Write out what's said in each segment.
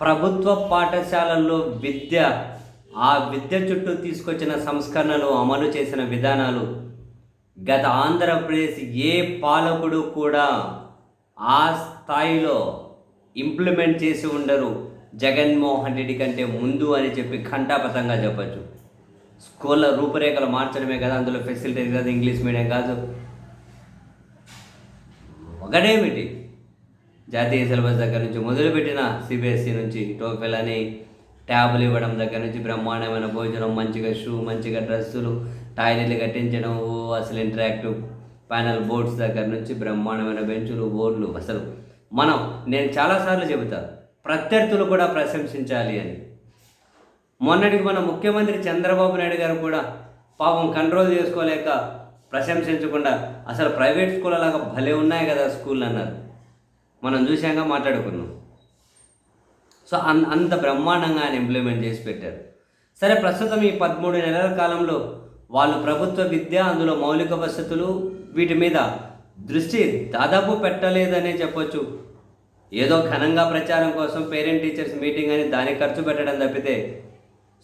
ప్రభుత్వ పాఠశాలల్లో విద్య ఆ విద్య చుట్టూ తీసుకొచ్చిన సంస్కరణలు అమలు చేసిన విధానాలు గత ఆంధ్రప్రదేశ్ ఏ పాలకుడు కూడా ఆ స్థాయిలో ఇంప్లిమెంట్ చేసి ఉండరు. జగన్మోహన్ రెడ్డి కంటే ముందు అని చెప్పి ఘంటాపథంగా చెప్పచ్చు. స్కూళ్ళ రూపురేఖలు మార్చడమే కదా అందులో ఫెసిలిటీస్ కాదు ఇంగ్లీష్ మీడియం కాదు. ఒకటేమిటి? జాతీయ సిలబస్ దగ్గర నుంచి మొదలుపెట్టిన సిబిఎస్ఈ నుంచి టోఫెల్ అని ట్యాబ్లు ఇవ్వడం దగ్గర నుంచి బ్రహ్మాండమైన భోజనం మంచిగా షూ మంచిగా డ్రెస్సులు టాయిలెట్లు కట్టించడం ఓ అసలు ఇంటరాక్టివ్ ప్యానల్ బోర్డ్స్ దగ్గర నుంచి బ్రహ్మాండమైన బెంచులు బోర్డులు. అసలు మనం నేను చాలాసార్లు చెబుతా ప్రత్యర్థులు కూడా ప్రశంసించాలి అని. మొన్నటికి మన ముఖ్యమంత్రి చంద్రబాబు నాయుడు గారు కూడా పాపం కంట్రోల్ చేసుకోలేక ప్రశంసించకుండా అసలు ప్రైవేట్ స్కూల్ లాగా భలే ఉన్నాయి కదా స్కూల్ అన్నారు. మనం చూసాక మాట్లాడుకున్నాం సో అన్ అంత బ్రహ్మాండంగా ఆయన ఇంప్లిమెంట్ చేసి పెట్టారు. సరే ప్రస్తుతం ఈ పదమూడు నెలల కాలంలో వాళ్ళు ప్రభుత్వ విద్య అందులో మౌలిక వసతులు వీటి మీద దృష్టి దాదాపు పెట్టలేదనే చెప్పొచ్చు. ఏదో ఘనంగా ప్రచారం కోసం పేరెంట్ టీచర్స్ మీటింగ్ అని దానికి ఖర్చు పెట్టడం తప్పితే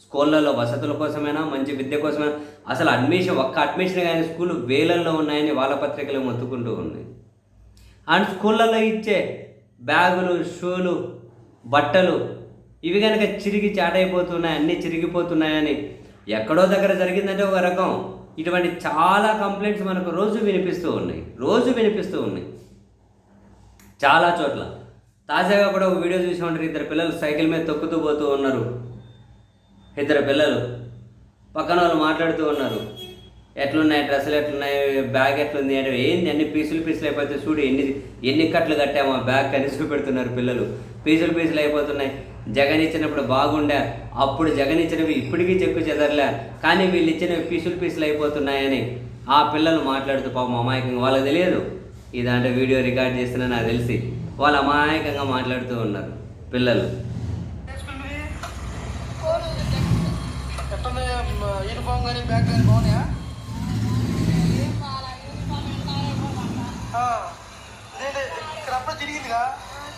స్కూళ్ళల్లో వసతుల కోసమైనా మంచి విద్య కోసమైనా అసలు అడ్మిషన్ ఒక్క అడ్మిషన్ కానీ స్కూల్ వేలల్లో ఉన్నాయని వాళ్ళ పత్రికలు మొత్తుకుంటూ ఉన్నాయి. అండ్ స్కూళ్ళల్లో ఇచ్చే బ్యాగులు షూలు బట్టలు ఇవి కనుక చిరిగి చాటైపోతున్నాయి అన్నీ చిరిగిపోతున్నాయని ఎక్కడో దగ్గర జరిగిందంటే ఒక రకం. ఇటువంటి చాలా కంప్లైంట్స్ మనకు రోజు వినిపిస్తూ ఉన్నాయి. రోజు వినిపిస్తూ ఉన్నాయి. చాలా చోట్ల. తాజాగా కూడా ఒక వీడియో చూసి ఉంటారు ఇద్దరు పిల్లలు సైకిల్ మీద తొక్కుతూ పోతూ ఉన్నారు. ఇద్దరు పిల్లలు పక్కన వాళ్ళు మాట్లాడుతూ ఉన్నారు. ఎట్లున్నాయి డ్రెస్సులు ఎట్లున్నాయి బ్యాగ్ ఎట్లుంది అంటే ఏంది? అన్ని పీసులు పీసులు అయిపోతే చూడు ఎన్ని ఎన్ని కట్లు కట్టామో బ్యాగ్ అని చూపెడుతున్నారు పిల్లలు. పీసులు పీసులు అయిపోతున్నాయి. జగన్ ఇచ్చినప్పుడు బాగుండే. అప్పుడు జగన్ ఇచ్చినవి ఇప్పటికీ చెక్కు చెదరలే. కానీ వీళ్ళు ఇచ్చినవి పీసులు పీసులు అయిపోతున్నాయని ఆ పిల్లలు మాట్లాడుతూ పాపం అమాయకంగా వాళ్ళకి తెలియదు. ఇదంటే వీడియో రికార్డ్ చేస్తున్నా నాకు తెలిసి. వాళ్ళు అమాయకంగా మాట్లాడుతూ ఉన్నారు పిల్లలు. యూనిఫామ్ కానీ బ్యాగ్ కానీ బాగున్నాయా ఆ, ఇదేంటి ఇక్కడ అప్పుడు తిరిగిందిగా అరే,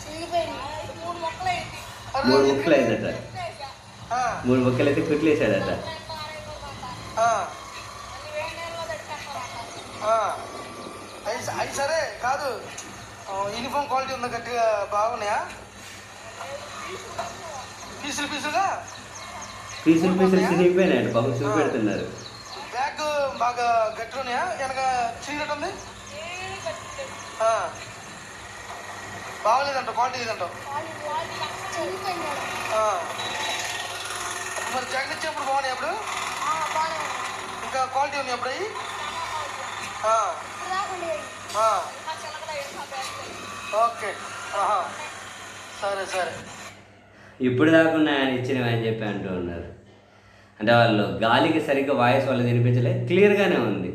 మూడు ముక్కలు అయిందట ఆ, మూడు ముక్కలు అయితే కుట్లు వేసాడట ఆ, ఆ. అయి అయి సరే కాదు. యూనిఫామ్ క్వాలిటీ ఉందా గట్టిగా? బాగున్నాయా? పీసులు పీసులుగా? పీసులు పీసులు చిరిగిపోయినాయండి పాపం చూపెడుతున్నారు. బ్యాగ్ బాగా గట్టిగా ఉన్నాయా? వెనక చీరట్ ఉంది ఆ. బాగలేదంట క్వాలిటీ లేదంట. మరి జగన్ ఇచ్చేప్పుడు బాగున్నాయి అప్పుడు ఇంకా క్వాలిటీ ఉన్నాయి అప్పుడు అవి ఓకే. సరే సరే. ఇప్పుడు దాకా ఆయన ఇచ్చినవి అని చెప్పి అంటూ ఉన్నారు. అంటే వాళ్ళు గాలికి సరిగ్గా వాయిస్ వాళ్ళు వినిపించలే క్లియర్గానే ఉంది.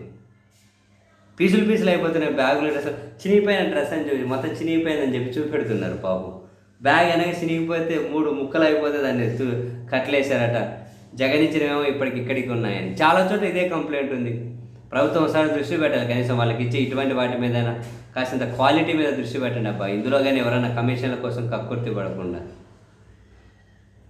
పీసులు పీసులు అయిపోతున్నాయి బ్యాగులు డ్రెస్ చినిగిపోయిన డ్రెస్ అని చెప్పి మొత్తం చినిగిపోయిందని చెప్పి చూపెడుతున్నారు పాపం బ్యాగ్ అనగా చినిగిపోతే మూడు ముక్కలు అయిపోతే దాన్ని తు- కట్లేశారట జగన్ ఇచ్చినవేమో ఇప్పటికి ఇక్కడికి ఉన్నాయని. చాలా చోట్ల ఇదే కంప్లైంట్ ఉంది. ప్రభుత్వం ఒకసారి దృష్టి పెట్టాలి కనీసం వాళ్ళకి ఇచ్చే ఇటువంటి వాటి మీద కాసింత క్వాలిటీ మీద దృష్టి పెట్టండి అబ్బా. ఇందులో కానీ ఎవరైనా కమిషన్ల కోసం కక్కుర్తి పడకుండా.